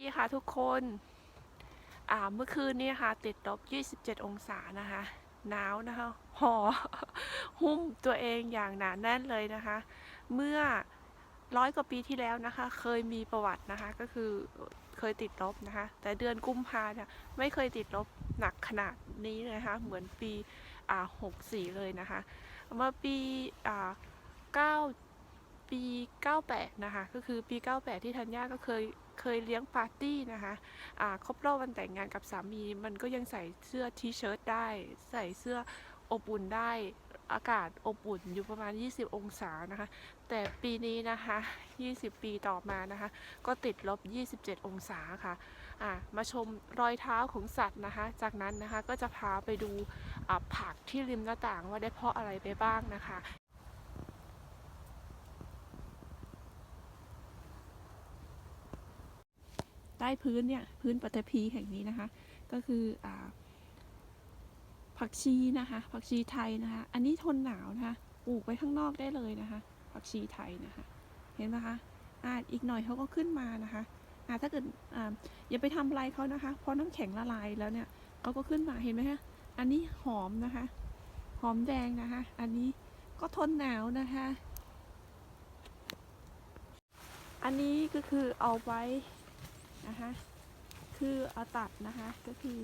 ดีค่ะทุกคน อ่า เมื่อคืนนี้ค่ะ ติดลบ 27 องศานะคะ หนาวนะคะห่อหุ้มตัวเองอย่างหนาแน่นเลยนะคะ เมื่อร้อยกว่าปีที่แล้วนะคะ เคยมีประวัตินะคะ ก็คือเคยติดลบนะคะ แต่เดือนกุมภาเนี่ยไม่เคยติดลบหนักขนาดนี้เลยนะคะ เหมือนปีอ่า64 เลยนะคะ เมื่อปีอ่า9ปี 98 นะคะ ก็คือปี 98 ที่ธัญญาก็เคย เคยเลี้ยงปาร์ตี้นะคะอ่าครบรอบวันแต่งงานกับสามี มันก็ยังใส่เสื้อทีเชิ้ตได้ ใส่เสื้ออบอุ่นได้อากาศอบอุ่นอยู่ประมาณ 20 องศานะคะ แต่ปีนี้นะคะ 20 ปีต่อมานะคะ ก็ติดลบ 27 องศาค่ะมาชมรอยเท้าของสัตว์นะคะ จากนั้นนะคะก็จะพาไปดูผักที่ริมหน้าต่างว่าได้เพาะอะไรไปบ้างนะคะ ใต้พื้นเนี่ยพื้นปฐพีแห่งนี้นะคะ ก็คืออผักชีนะคะ ผักชีไทยนะคะ อันนี้ทนหนาวนะคะปลูกไว้ข้างนอกได้เลยนะคะ ผักชีไทยนะคะ เห็นไหมคะอ่าอีกหน่อยเขาก็ขึ้นมานะคะอาถ้าเกิดอ่าอย่าไปทำอะไรเขานะคะเพราะน้ำแข็งละลายแล้วเนี่ยเขาก็ขึ้นมาเห็นไหมคะอันนี้หอมนะคะ หอมแดงนะคะ อันนี้ก็ทนหนาวนะคะ อันนี้ก็คือเอาไว้ นะคะ คือเอาตัดนะคะก็คือ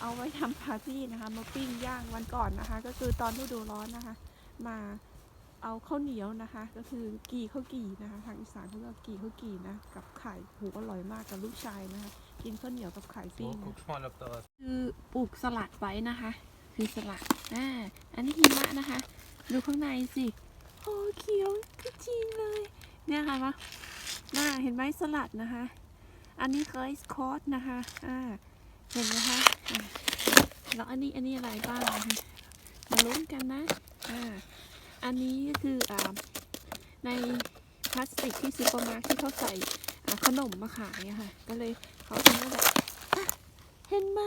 เอาไว้ทำปาร์ตี้นะคะ มาปิ้งย่างวันก่อนนะคะ ก็คือตอนฤดูร้อนนะคะ มาเอาข้าวเหนียวนะคะ ก็คือกี่ข้าวกี่นะคะ ทางอีสานเขาเรียกกี่ข้าวกี่นะกับไข่หูอร่อยมากกับลูกชายนะคะ กินข้าวเหนียวกับไข่ปิ้ง Så นะ kok smal opp da. คือปลูกสลัดไว้นะคะ คือสลัดอ่าอันนี้หิมะนะคะ ดูข้างในสิโอ้เขียวขจีนเลยเนี่ยค่ะมะ น่าเห็นไหมสลัดนะคะ อันนี้เคยสคอสนะคะอ่าเห็นไหมคะแล้วอันนี้อันนี้อะไรบ้างนะคะมาลุ้นกันนะอ่าอันนี้ก็คืออ่าในพลาสติกที่ซูเปอร์มาร์เก็ตที่เขาใส่ขนมมาขายอะค่ะ ก็เลยเขาทำแบบเห็นไหม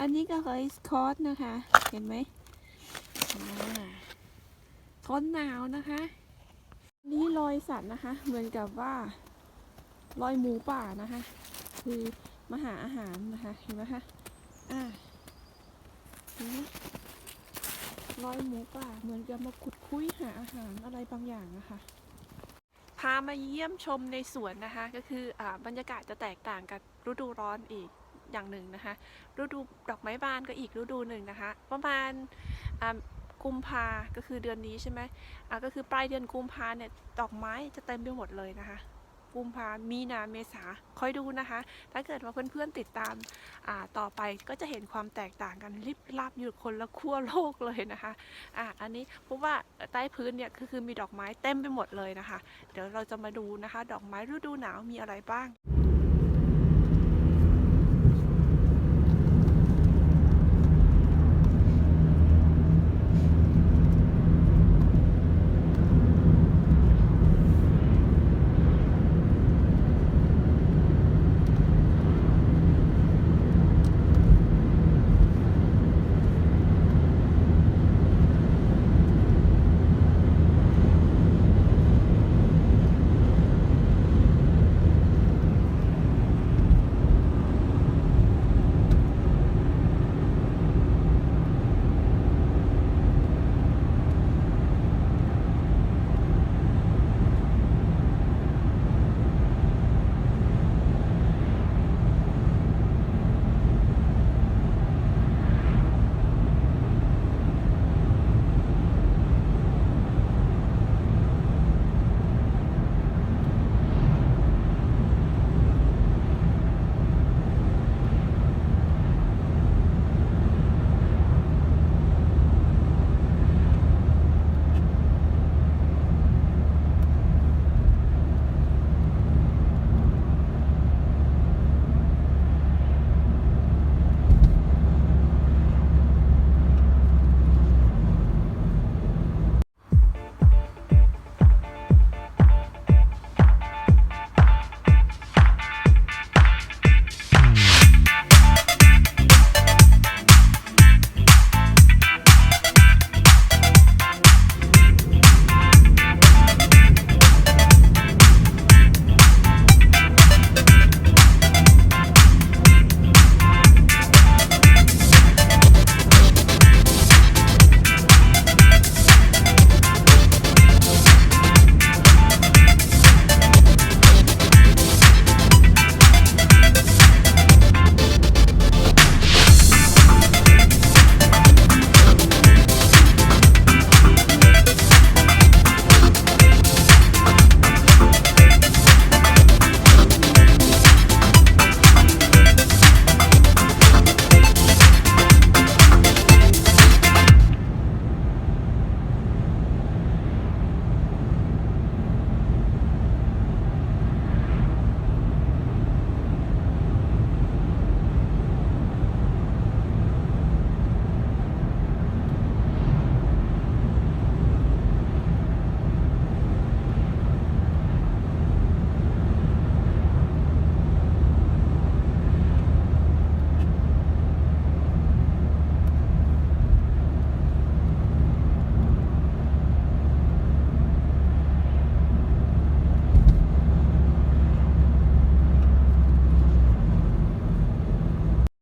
อันนี้ก็เคยสคอสนะคะ เห็นไหมทนหนาวนะคะ นี่รอยสัตว์นะคะ เหมือนกับว่ารอยหมูป่านะคะ คือมาหาอาหารนะคะ เห็นไหมคะอ่าเห็นไหมรอยหมูป่าเหมือนกับมาขุดคุ้ยหาอาหารอะไรบางอย่างนะคะพามาเยี่ยมชมในสวนนะคะ ก็คืออาบรรยากาศจะแตกต่างกับฤดูร้อนอีกอย่างหนึ่งนะคะ ฤดูดอกไม้บานก็อีกฤดูหนึ่งนะคะ ประมาณอ่า กุมภาก็คือเดือนนี้ใช่ไหมอ่าก็คือปลายเดือนกุมภาเนี่ยดอกไม้จะเต็มไปหมดเลยนะคะ กุมภามีนาเมษาคอยดูนะคะ ถ้าเกิดว่าเพื่อนๆติดตามอ่าต่อไปก็จะเห็นความแตกต่างกันริบลับอยู่คนละขั้วโลกเลยนะคะอ่าอันนี้เพราะว่าใต้พื้นเนี่ยก็คือมีดอกไม้เต็มไปหมดเลยนะคะ เดี๋ยวเราจะมาดูนะคะ ดอกไม้ฤดูหนาวมีอะไรบ้าง